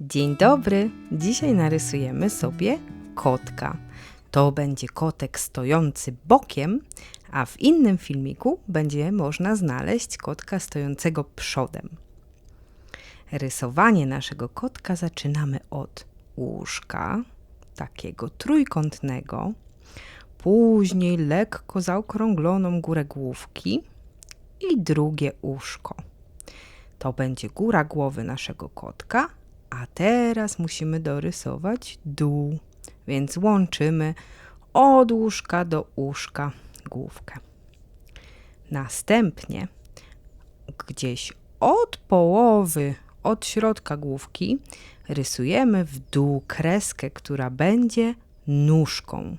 Dzień dobry! Dzisiaj narysujemy sobie kotka. To będzie kotek stojący bokiem, a w innym filmiku będzie można znaleźć kotka stojącego przodem. Rysowanie naszego kotka zaczynamy od łóżka, takiego trójkątnego, później lekko zaokrągloną górę główki i drugie uszko. To będzie góra głowy naszego kotka, a teraz musimy dorysować dół, więc łączymy od łóżka do uszka główkę. Następnie gdzieś od połowy, od środka główki rysujemy w dół kreskę, która będzie nóżką.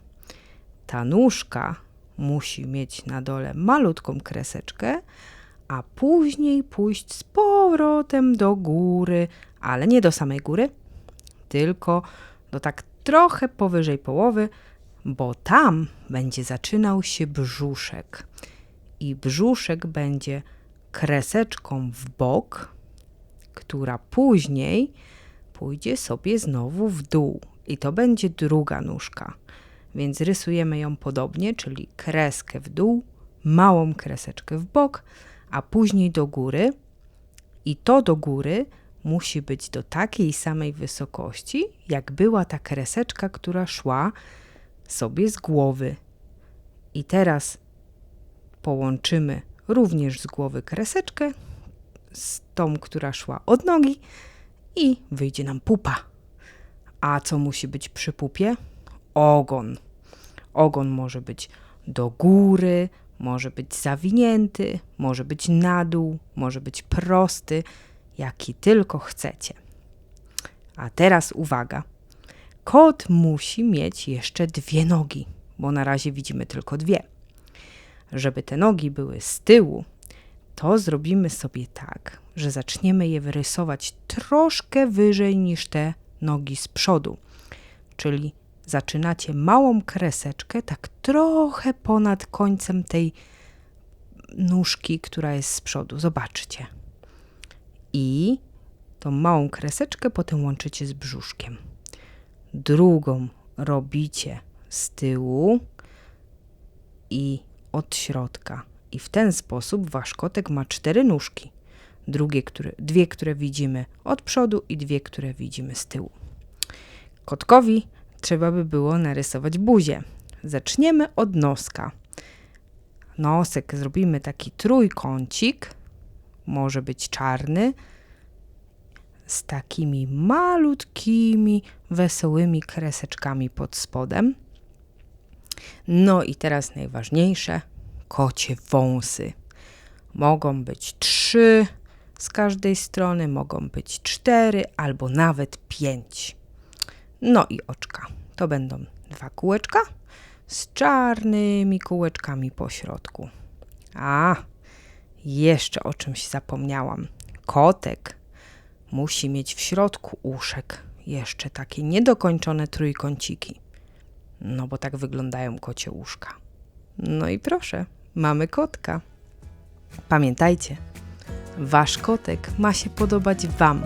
Ta nóżka musi mieć na dole malutką kreseczkę, a później pójść z do góry, ale nie do samej góry, tylko do tak trochę powyżej połowy, bo tam będzie zaczynał się brzuszek. I brzuszek będzie kreseczką w bok, która później pójdzie sobie znowu w dół. I to będzie druga nóżka. Więc rysujemy ją podobnie, czyli kreskę w dół, małą kreseczkę w bok, a później do góry. I to do góry musi być do takiej samej wysokości, jak była ta kreseczka, która szła sobie z głowy. I teraz połączymy również z głowy kreseczkę z tą, która szła od nogi i wyjdzie nam pupa. A co musi być przy pupie? Ogon. Ogon może być do góry, może być zawinięty, może być na dół, może być prosty, jaki tylko chcecie. A teraz uwaga. Kot musi mieć jeszcze dwie nogi, bo na razie widzimy tylko dwie. Żeby te nogi były z tyłu, to zrobimy sobie tak, że zaczniemy je wyrysować troszkę wyżej niż te nogi z przodu. Czyli zaczynacie małą kreseczkę, tak trochę ponad końcem tej nóżki, która jest z przodu. Zobaczcie. I tą małą kreseczkę potem łączycie z brzuszkiem. Drugą robicie z tyłu i od środka. I w ten sposób wasz kotek ma cztery nóżki. Drugie, które, dwie, które widzimy od przodu i dwie, które widzimy z tyłu. Kotkowi trzeba by było narysować buzię. Zaczniemy od noska. Nosek zrobimy taki trójkącik, może być czarny, z takimi malutkimi, wesołymi kreseczkami pod spodem. No i teraz najważniejsze, kocie wąsy. Mogą być trzy z każdej strony, mogą być cztery albo nawet pięć. No i oczka. To będą dwa kółeczka z czarnymi kółeczkami po środku. A, jeszcze o czymś zapomniałam. Kotek musi mieć w środku uszek jeszcze takie niedokończone trójkąciki. No bo tak wyglądają kocie łóżka. No i proszę, mamy kotka. Pamiętajcie, wasz kotek ma się podobać Wam